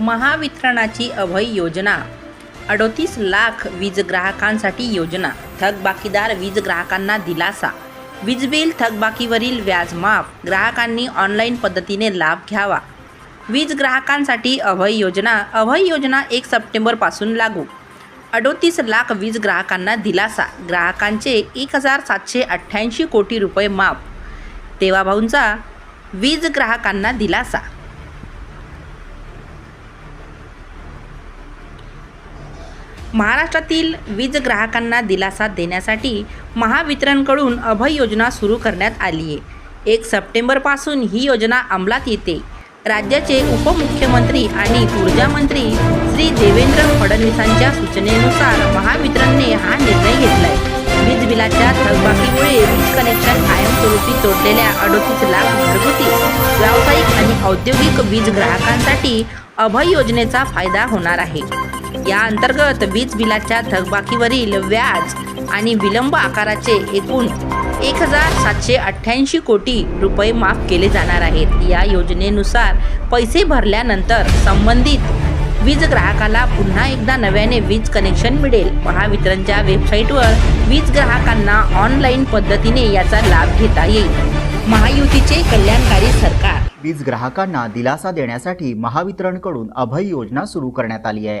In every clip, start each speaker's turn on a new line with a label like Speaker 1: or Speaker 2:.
Speaker 1: महावितरणाची अभय योजना अडोतीस लाख वीज ग्राहकांसाठी योजना थकबाकीदार वीज ग्राहकांना दिलासा वीज बिल थकबाकीवरील व्याज माफ ग्राहकांनी ऑनलाईन पद्धतीने लाभ घ्यावा. वीज ग्राहकांसाठी अभय योजना अभय योजना एक सप्टेंबरपासून लागू. अडोतीस लाख वीज ग्राहकांना दिलासा ग्राहकांचे एक हजार सातशे अठ्ठ्याऐंशी कोटी रुपये माफ. देवाभाऊंचा वीज ग्राहकांना दिलासा. महाराष्ट्रातील वीज ग्राहकांना दिलासा देण्यासाठी महावितरणकडून अभय योजना सुरू करण्यात आली आहे. एक सप्टेंबरपासून ही योजना अंमलात येते. राज्याचे उपमुख्यमंत्री आणि ऊर्जा मंत्री श्री देवेंद्र फडणवीसांच्या सूचनेनुसार महावितरणने हा निर्णय घेतला आहे वीज बिलाच्या थकबाकीमुळे वीज कनेक्शन कायमस्वरूपी तोडलेल्या अडोतीस लाख घरगुती व्यावसायिक आणि औद्योगिक वीज ग्राहकांसाठी अभय योजनेचा फायदा होणार आहे. या अंतर्गत वीज बिलाच्या थकबाकीवरील व्याज आणि विलंब आकाराचे एकूण एक हजार सातशे अठ्ठ्याऐंशी कोटी रुपये माफ केले जाणार आहेत. या योजनेनुसार पैसे भरल्यानंतर संबंधित वीज ग्राहकाला पुन्हा एकदा नव्याने वीज कनेक्शन मिळेल. महावितरणच्या वेबसाईटवर वीज ग्राहकांना ऑनलाईन पद्धतीने याचा लाभ घेता येईल. महायुतीचे कल्याणकारी सरकार.
Speaker 2: वीज ग्राहकांना दिलासा देण्यासाठी महावितरणकडून अभय योजना सुरू करण्यात आली आहे.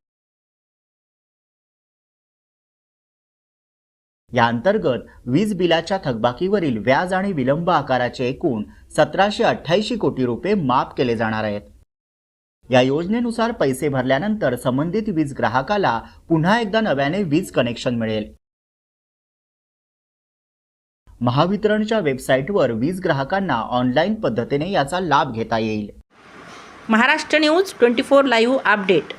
Speaker 2: या अंतर्गत वीज बिलाच्या थकबाकीवरील व्याज आणि विलंब आकाराचे एकूण सतराशे अठ्ठ्याऐंशी कोटी रुपये माफ केले जाणार आहेत. या योजनेनुसार पैसे भरल्यानंतर संबंधित वीज ग्राहकाला पुन्हा एकदा नव्याने वीज कनेक्शन मिळेल. महावितरणच्या वेबसाईटवर वीज ग्राहकांना ऑनलाईन पद्धतीने याचा लाभ घेता येईल.
Speaker 1: Maharashtra news twenty four live update.